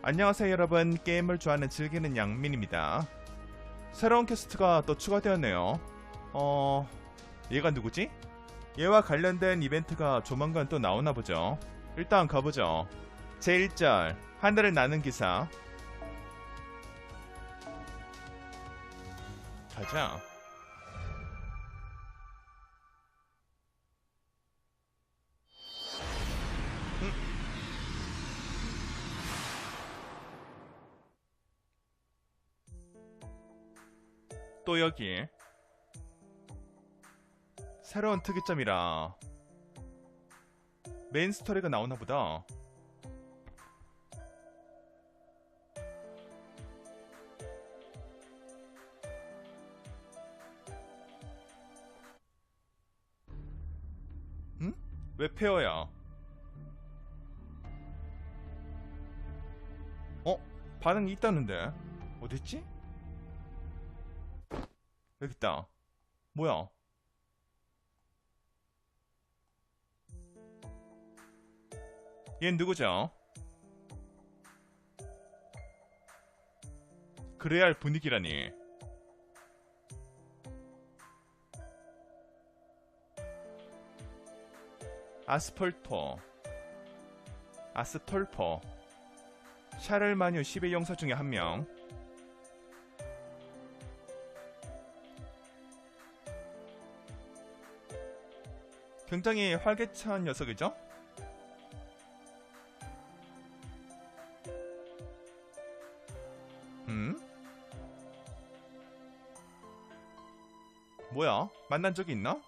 안녕하세요 여러분. 게임을 좋아하는 즐기는 양민입니다. 새로운 퀘스트가 또 추가되었네요. 어... 얘가 누구지? 얘와 관련된 이벤트가 조만간 또 나오나 보죠. 일단 가보죠. 제1절 하늘을 나는 기사. 가자 또 여기 새로운 특이점이라 메인 스토리가 나오나 보다 응? 왜 페어야? 어? 반응이 있다는데 어딨지? 여기 있다. 뭐야? 얜 누구죠? 그래야 할 분위기라니. 아스펄토, 아스톨퍼, 샤를마뉴 10의 용사 중에 한 명. 굉장히 활기찬 녀석이죠? 음? 뭐야? 만난 적이 있나?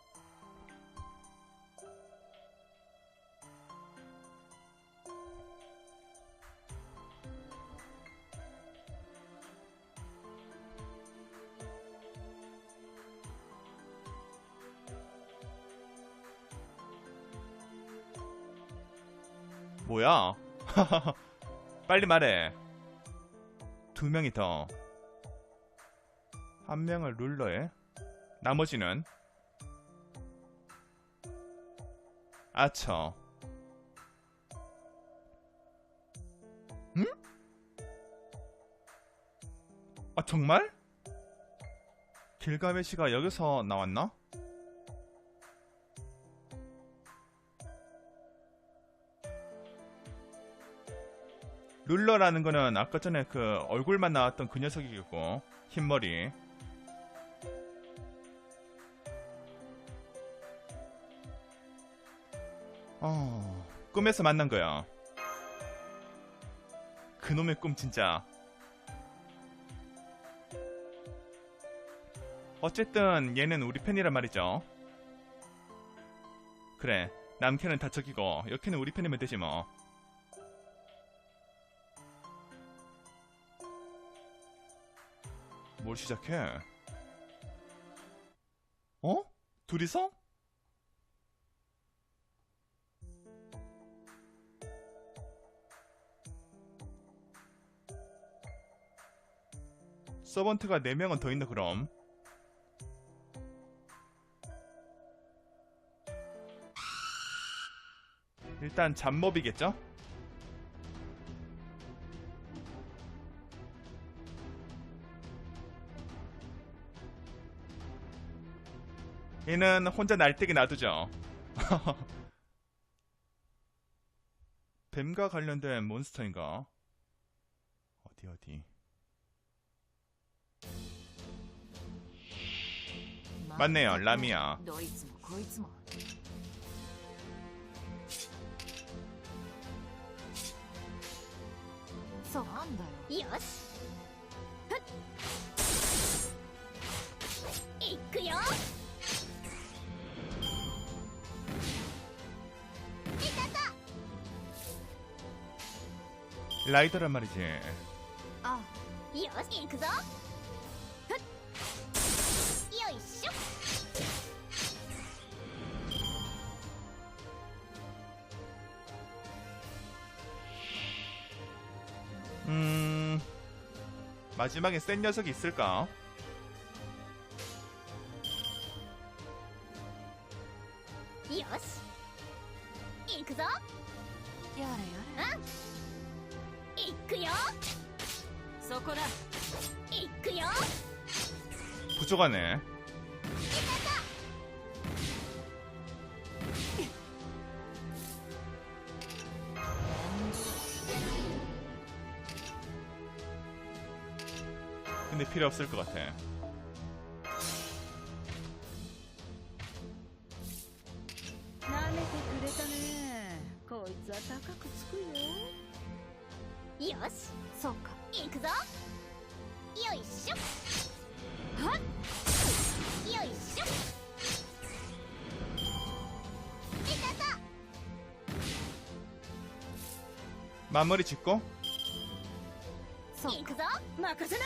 뭐야? 빨리 말해. 두 명이 더. 한 명을 룰러에, 나머지는 아처. 응? 아 정말? 길가메시가 여기서 나왔나? 룰러라는 거는 아까 전에 그 얼굴만 나왔던 그 녀석이겠고 흰머리. 어... 꿈에서 만난 거야. 그놈의 꿈 진짜. 어쨌든 얘는 우리 팬이란 말이죠. 그래 남캐는 다 적이고 여캐는 우리 팬이면 되지 뭐 뭘 시작해? 어? 둘이서? 서번트가 4명은 더 있나 그럼? 일단 잡몹이겠죠? 얘는 혼자 날뛰게 놔두죠. 뱀과 관련된 몬스터인가? 어디 어디? 맞네요, 라미야. どい 라이더란 말이지. 어, 요시 그죠? 요이쇼. 음, 마지막에 센 녀석이 있을까? 요시, 이그죠? 열어 열어. 응. いくよそこだいくよ 부족하네. 근데 필요 없을 것 같아. 舐めてくれたねこいつは高くつくよ よしそうかいくぞよいしょはっよいしょいたた 마무리 짓고 そういくぞ任せな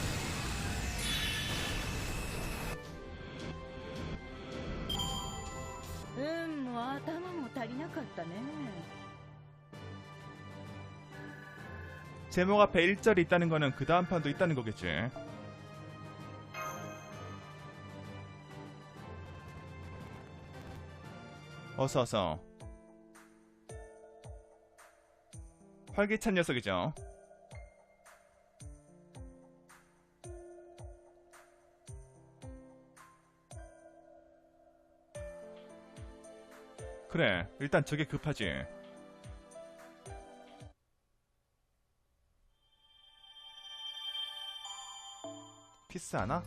足りなかったね 제목 앞에 1절이 있다는 거는 그 다음 판도 있다는 거겠지. 어서 어서. 활기찬 녀석이죠. 그래, 일단 저게 급하지. 피스 하나?